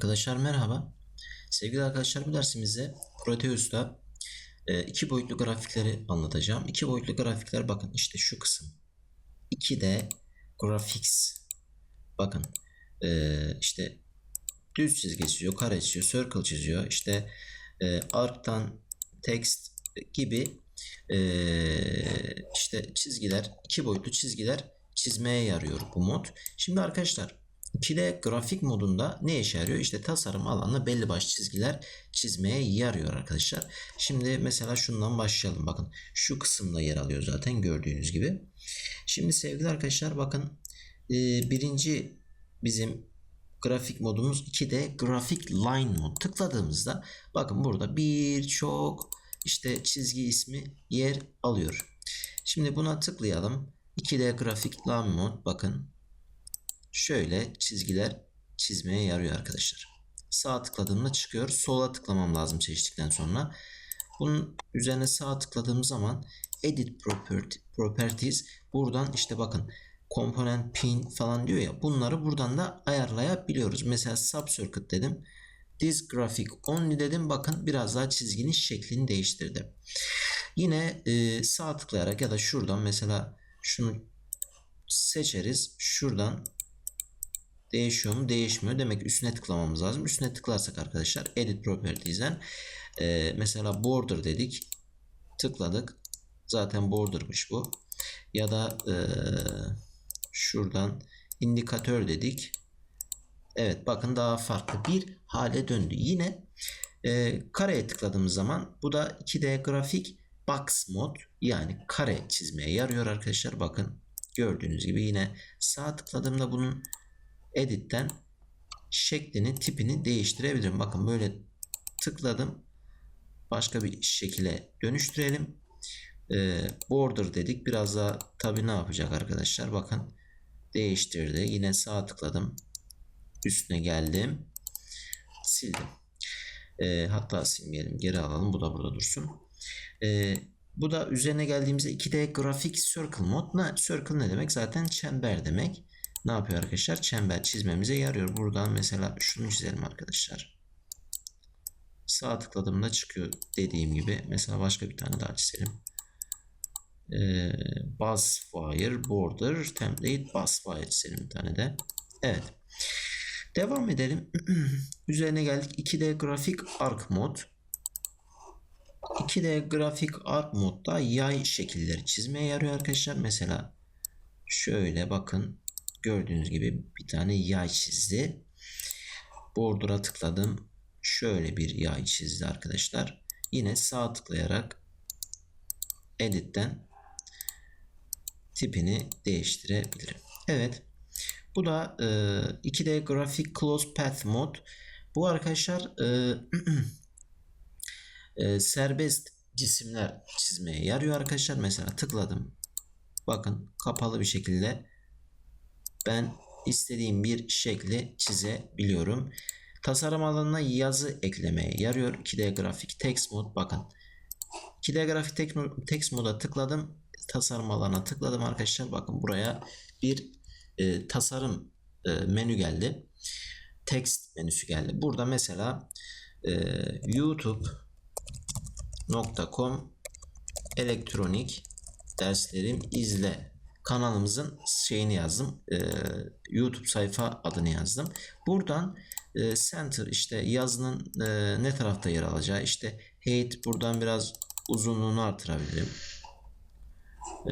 Arkadaşlar merhaba. Sevgili arkadaşlar bu dersimizde Proteus'ta e, iki boyutlu grafikleri anlatacağım. İki boyutlu grafikler bakın işte şu kısım. 2D Graphics. Bakın e, işte düz çizgi çiziyor, kare çiziyor, circle çiziyor. İşte e, arc'tan text gibi işte çizgiler, iki boyutlu çizgiler çizmeye yarıyor bu mod. Şimdi arkadaşlar 2D grafik modunda ne işe yarıyor? İşte tasarım alanında belli başlı çizgiler çizmeye yarıyor arkadaşlar. Şimdi mesela şundan başlayalım. Bakın şu kısımda yer alıyor zaten gördüğünüz gibi. Şimdi sevgili arkadaşlar bakın e, birinci bizim grafik modumuz 2D grafik line mod. Tıkladığımızda bakın burada birçok işte çizgi ismi yer alıyor. Şimdi buna tıklayalım. 2D grafik line mod bakın şöyle çizgiler çizmeye yarıyor arkadaşlar. Sağ tıkladığımda çıkıyor. Sola tıklamam lazım seçtikten sonra. Bunun üzerine sağ tıkladığım zaman Edit Properties buradan işte bakın Component Pin falan diyor ya bunları buradan da ayarlayabiliyoruz. Mesela Subcircuit dedim. This graphic only dedim. Bakın biraz daha çizginin şeklini değiştirdi. Yine e, sağ tıklayarak ya da şuradan mesela şunu seçeriz. Şuradan değişiyor mu değişmiyor. Demek ki üstüne tıklamamız lazım. Üstüne tıklarsak arkadaşlar Edit Properties'den e, mesela Border dedik. Tıkladık. Zaten border'mış bu. Ya da e, şuradan indikatör dedik. Evet bakın daha farklı bir hale döndü. Yine e, kareye tıkladığımız zaman bu da 2D grafik box mod yani kare çizmeye yarıyor arkadaşlar. Bakın gördüğünüz gibi yine sağ tıkladığımda bunun edit'ten şeklini, tipini değiştirebilirim. Bakın böyle tıkladım. Başka bir şekilde dönüştürelim. Ee, border dedik. Biraz daha tabi ne yapacak arkadaşlar? Bakın değiştirdi. Yine sağ tıkladım. Üstüne geldim. Sildim. Ee, hatta silmeyelim. Geri alalım. Bu da burada dursun. Ee, bu da üzerine geldiğimizde 2D grafik circle mod. Ne, circle ne demek? Zaten çember demek ne yapıyor arkadaşlar? Çember çizmemize yarıyor. Buradan mesela şunu çizelim arkadaşlar. Sağ tıkladığımda çıkıyor dediğim gibi. Mesela başka bir tane daha çizelim. Ee, Buzzfire Border Template Buzzfire çizelim bir tane de. Evet. Devam edelim. Üzerine geldik. 2D grafik arc mod. 2D grafik arc modda yay şekilleri çizmeye yarıyor arkadaşlar. Mesela şöyle bakın Gördüğünüz gibi bir tane yay çizdi. Bordura tıkladım. Şöyle bir yay çizdi arkadaşlar. Yine sağ tıklayarak edit'ten tipini değiştirebilirim. Evet. Bu da e, 2D Graphic Close Path Mod. Bu arkadaşlar e, e, serbest cisimler çizmeye yarıyor arkadaşlar. Mesela tıkladım. Bakın kapalı bir şekilde ben istediğim bir şekli çizebiliyorum. Tasarım alanına yazı eklemeye yarıyor. 2D grafik text mod bakın. 2D grafik text moda tıkladım. Tasarım alanına tıkladım arkadaşlar. Bakın buraya bir e, tasarım e, menü geldi. Text menüsü geldi. Burada mesela e, youtube.com elektronik derslerim izle kanalımızın şeyini yazdım. E, YouTube sayfa adını yazdım. Buradan e, center işte yazının e, ne tarafta yer alacağı işte height buradan biraz uzunluğunu artırabilirim.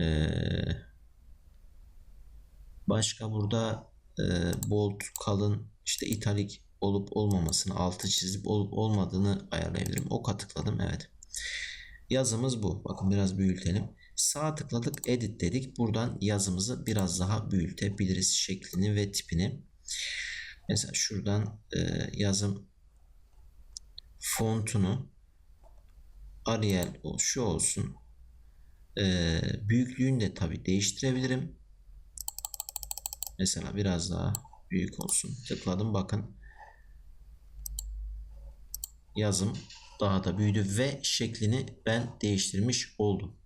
E, başka burada e, bold kalın işte italik olup olmamasını altı çizip olup olmadığını ayarlayabilirim. Oka tıkladım evet. Yazımız bu. Bakın biraz büyütelim. Sağ tıkladık edit dedik. Buradan yazımızı biraz daha büyütebiliriz şeklini ve tipini. Mesela şuradan e, yazım fontunu Arial şu olsun. E, büyüklüğünü de tabi değiştirebilirim. Mesela biraz daha büyük olsun. Tıkladım bakın. Yazım daha da büyüdü ve şeklini ben değiştirmiş oldum.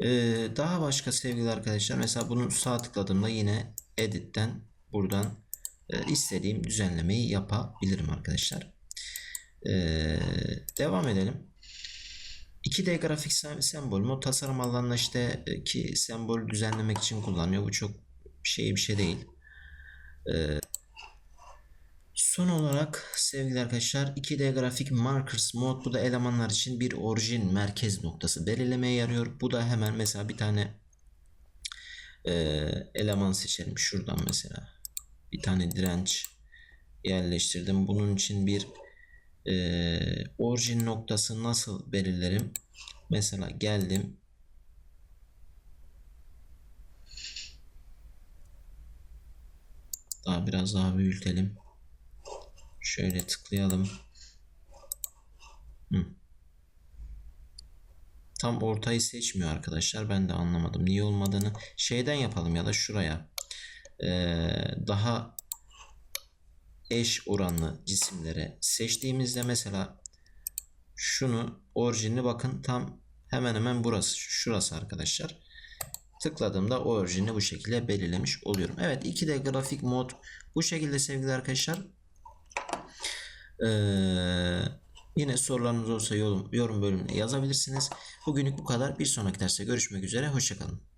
Ee, daha başka sevgili arkadaşlar mesela bunu sağ tıkladığımda yine edit'ten buradan e, istediğim düzenlemeyi yapabilirim arkadaşlar. E, devam edelim. 2D grafik sem- sembol mu tasarım alanında işte e, ki sembol düzenlemek için kullanıyor. Bu çok şey bir şey değil. E, son olarak sevgili arkadaşlar 2D grafik markers mod bu da elemanlar için bir orijin merkez noktası belirlemeye yarıyor. Bu da hemen mesela bir tane e, eleman seçelim şuradan mesela. Bir tane direnç yerleştirdim. Bunun için bir e, orijin noktası nasıl belirlerim? Mesela geldim. Daha biraz daha büyütelim. Şöyle tıklayalım. Hı. Tam ortayı seçmiyor arkadaşlar. Ben de anlamadım niye olmadığını. Şeyden yapalım ya da şuraya. Ee, daha eş oranlı cisimlere seçtiğimizde mesela şunu orijinli bakın tam hemen hemen burası şurası arkadaşlar. Tıkladığımda orijini bu şekilde belirlemiş oluyorum. Evet 2D grafik mod bu şekilde sevgili arkadaşlar. Ee, yine sorularınız olsa yorum, yorum bölümüne yazabilirsiniz. Bugünlük bu kadar. Bir sonraki derste görüşmek üzere. Hoşçakalın.